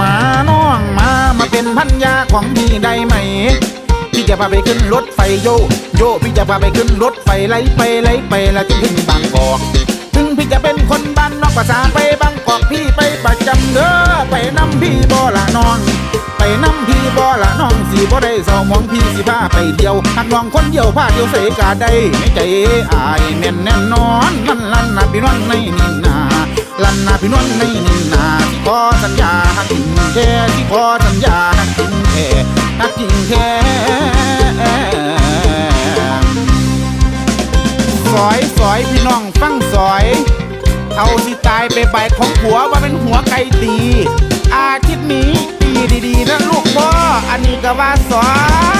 มาน้องมามาเป็นพันยาของพี่ได้ไหม พี่จะพาไปขึ้นรถไฟโยโยพี่จะพาไปขึ้นรถไฟไล่ไปไล่ไปแล้วจะถึงบางกอกถึงพี่จะเป็นคนบ้านนอกภาษาไปบางกอกพี่ไปประจำเด้อไปนำพี่บ่ละน้อง ไปนำพี่บ่ละน้องสีบ่ได้เศร้ามองพี่สิพาไปเที่ยวหักน้องคนเดียวพาเที่ยวเสกาได้ในใจอายแน่นแน่นอนมันลั่นนะพี่นวลในนินนาลั่นนะพี่นวลในนี่ อสัญญาหักจริงแค่ที่ขอสัญญาหักจริงแค่หักจริงแค่สอยสอยพี่น้องฟังสอย เอาสิตายไปใบของผัวว่าเป็นหัวไก่ตี อาทิตย์นี้ตีดีๆนะลูกพ่ออันนี้ก็ว่าสอย